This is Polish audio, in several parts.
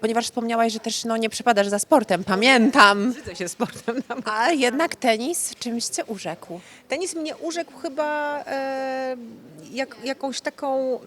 ponieważ wspomniałaś, że też no, nie przepadasz za sportem, pamiętam. Brzydzę się sportem. na A jednak tenis czymś cię urzekł. Tenis mnie urzekł chyba e, jak, jakąś taką.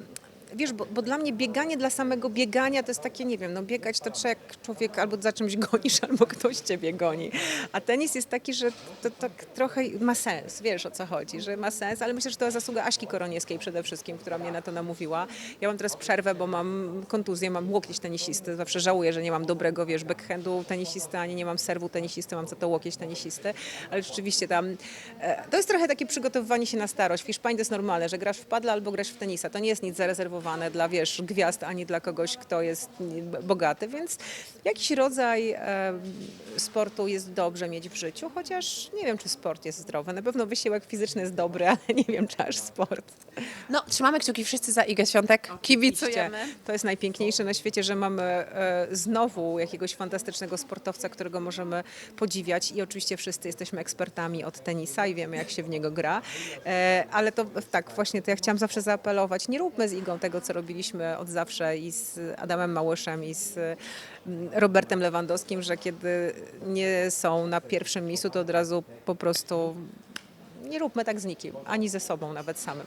Wiesz, bo, bo dla mnie bieganie dla samego biegania to jest takie, nie wiem, no biegać to trzeba jak człowiek albo za czymś gonisz, albo ktoś ciebie goni. A tenis jest taki, że to tak trochę ma sens, wiesz o co chodzi, że ma sens, ale myślę, że to zasługa Aśki Koroniewskiej przede wszystkim, która mnie na to namówiła. Ja mam teraz przerwę, bo mam kontuzję, mam łokieć tenisisty, zawsze żałuję, że nie mam dobrego, wiesz, backhandu tenisisty, ani nie mam serwu tenisisty, mam za to łokieć tenisisty, ale rzeczywiście tam, e, to jest trochę takie przygotowywanie się na starość. W Hiszpanii to jest normalne, że grasz w padla albo grasz w tenisa. To nie jest nic zarezerwowane dla, wiesz, gwiazd, ani dla kogoś, kto jest bogaty, więc jakiś rodzaj sportu jest dobrze mieć w życiu, chociaż nie wiem, czy sport jest zdrowy. Na pewno wysiłek fizyczny jest dobry, ale nie wiem, czy aż sport. No, trzymamy kciuki wszyscy za Igę Świątek. Kibicujemy. To jest najpiękniejsze na świecie, że mamy e, znowu jakiegoś fantastycznego sportowca, którego możemy podziwiać i oczywiście wszyscy jesteśmy ekspertami od tenisa i wiemy, jak się w niego gra. E, ale to tak, właśnie to ja chciałam zawsze zaapelować, nie róbmy z Igą tego, co robiliśmy od zawsze i z Adamem Małyszem i z mm, Robertem Lewandowskim, że kiedy nie są na pierwszym miejscu, to od razu po prostu nie róbmy tak z nikim, ani ze sobą nawet samym.